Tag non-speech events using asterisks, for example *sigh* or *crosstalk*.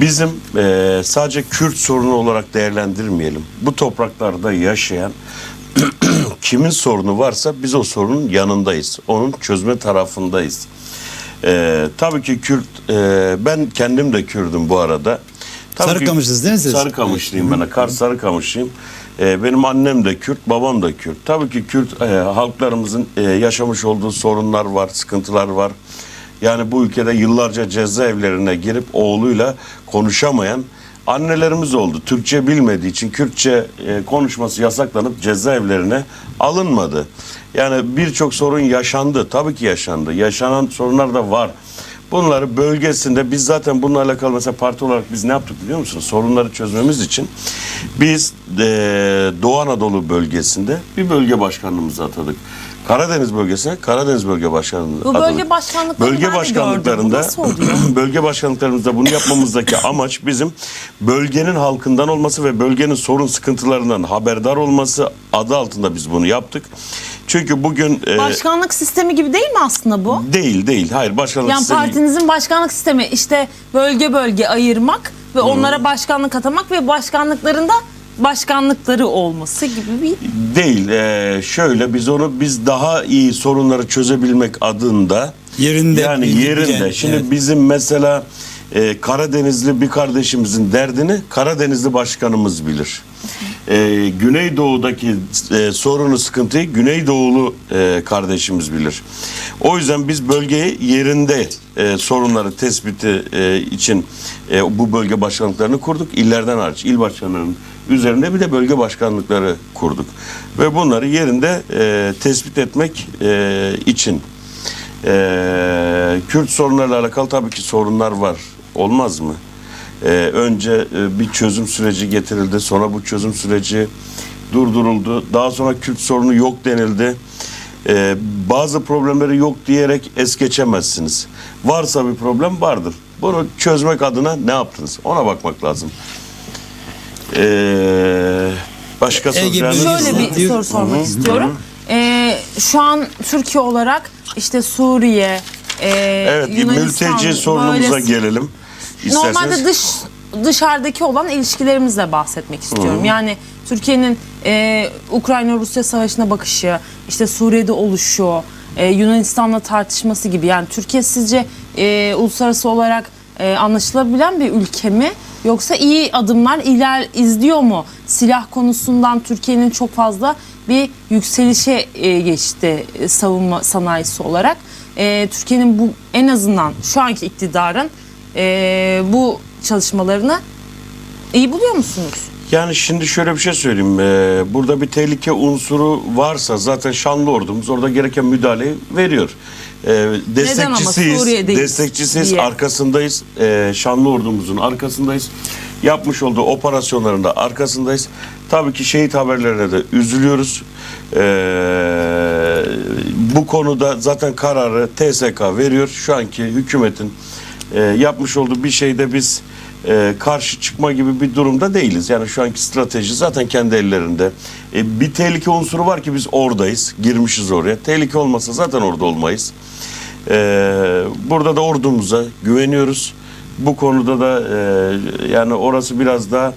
Bizim eee, sadece Kürt sorunu olarak değerlendirmeyelim. Bu topraklarda yaşayan *clears throat* kimin sorunu varsa biz o sorunun yanındayız. Onun çözme tarafındayız. Eee, tabii ki Kürt, eee, ben kendim de Kürdüm bu arada. Tabii Sarıkamışlısınız değil mi siz? Sarıkamışlıyım ben. Kars Sarıkamışlıyım. Ee, benim annem de Kürt, babam da Kürt. Tabii ki Kürt e, halklarımızın e, yaşamış olduğu sorunlar var, sıkıntılar var. Yani bu ülkede yıllarca cezaevlerine girip oğluyla konuşamayan annelerimiz oldu. Türkçe bilmediği için Kürtçe e, konuşması yasaklanıp cezaevlerine alınmadı. Yani birçok sorun yaşandı. Tabii ki yaşandı. Yaşanan sorunlar da var. Bunları bölgesinde biz zaten bununla alakalı mesela parti olarak biz ne yaptık biliyor musunuz? Sorunları çözmemiz için biz eee, Doğu Anadolu bölgesinde bir bölge başkanlığımızı atadık. Karadeniz bölgesine Karadeniz bölge başkanlığımızı Bu bölge başkanlıklarını Bölge ben başkanlıklarında gördüm. *clears throat* Bölge başkanlıklarımızda bunu yapmamızdaki *clears throat* amaç bizim bölgenin halkından olması ve bölgenin sorun sıkıntılarından haberdar olması adı altında biz bunu yaptık. Çünkü bugün e, Başkanlık sistemi gibi değil mi aslında bu? değil değil hayır başkanlık Yani sistemi- partinizin başkanlık sistemi işte bölge bölge ayırmak ve onlara başkanlık atamak ve başkanlıklarında başkanlıkları olması gibi bir Değil. Ee, şöyle biz onu biz daha iyi sorunları çözebilmek adında Yerinde yani yerinde. bilen, Şimdi evet. bizim mesela e, Karadenizli bir kardeşimizin derdini Karadenizli başkanımız bilir. E, Güneydoğu'daki e, sorunu sıkıntıyı Güneydoğulu e, kardeşimiz bilir. O yüzden biz bölgeyi yerinde e, sorunları tespiti e, için e, bu bölge başkanlıklarını kurduk. İllerden hariç il başkanlarının üzerinde bir de bölge başkanlıkları kurduk. Ve bunları yerinde e, tespit etmek e, için ee, Kürt sorunlarıyla alakalı tabii ki sorunlar var. Olmaz mı? Ee, önce e, bir çözüm süreci getirildi. Sonra bu çözüm süreci durduruldu. Daha sonra Kürt sorunu yok denildi. Ee, bazı problemleri yok diyerek es geçemezsiniz. Varsa bir problem vardır. Bunu çözmek adına ne yaptınız? Ona bakmak lazım. Ee, başka bölgesi- Şöyle bir soru sormak istiyorum. Ee, şu an Türkiye olarak işte Suriye, e, Evet, Yunanistan, mülteci sorunumuza böyle- gelelim. İsterseniz. Normalde dış dışarıdaki olan ilişkilerimizle bahsetmek istiyorum. Yani Türkiye'nin e, Ukrayna-Rusya savaşına bakışı, işte Suriye'de oluşu, e, Yunanistan'la tartışması gibi. Yani Türkiye sizce e, uluslararası olarak e, anlaşılabilen bir ülke mi? Yoksa iyi adımlar iler izliyor mu? Silah konusundan Türkiye'nin çok fazla bir yükselişe e, geçti e, savunma sanayisi olarak. E, Türkiye'nin bu en azından şu anki iktidarın e, bu çalışmalarını iyi buluyor musunuz? Yani şimdi şöyle bir şey söyleyeyim. Ee, burada bir tehlike unsuru varsa zaten Şanlı Ordumuz orada gereken müdahaleyi veriyor. Ee, destekçisiyiz. Destekçisiyiz. diye. Arkasındayız. Ee, Şanlı Ordumuzun arkasındayız. Yapmış olduğu operasyonlarında arkasındayız. Tabii ki şehit haberlerine de üzülüyoruz. Ee, bu konuda zaten kararı TSK veriyor. Şu anki hükümetin e, yapmış olduğu bir şeyde biz e, karşı çıkma gibi bir durumda değiliz. Yani şu anki strateji zaten kendi ellerinde. E, bir tehlike unsuru var ki biz oradayız, girmişiz oraya. Tehlike olmasa zaten orada olmayız. E, burada da ordumuza güveniyoruz. Bu konuda da e, yani orası biraz daha